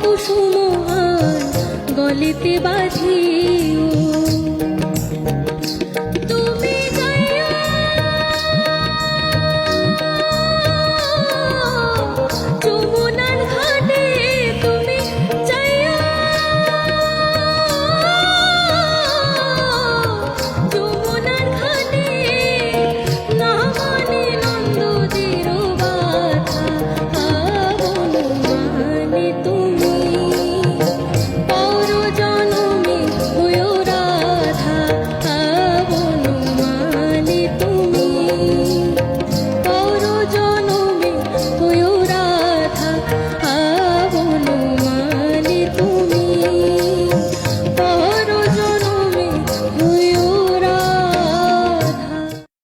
কুসুম গলিতে বাজিও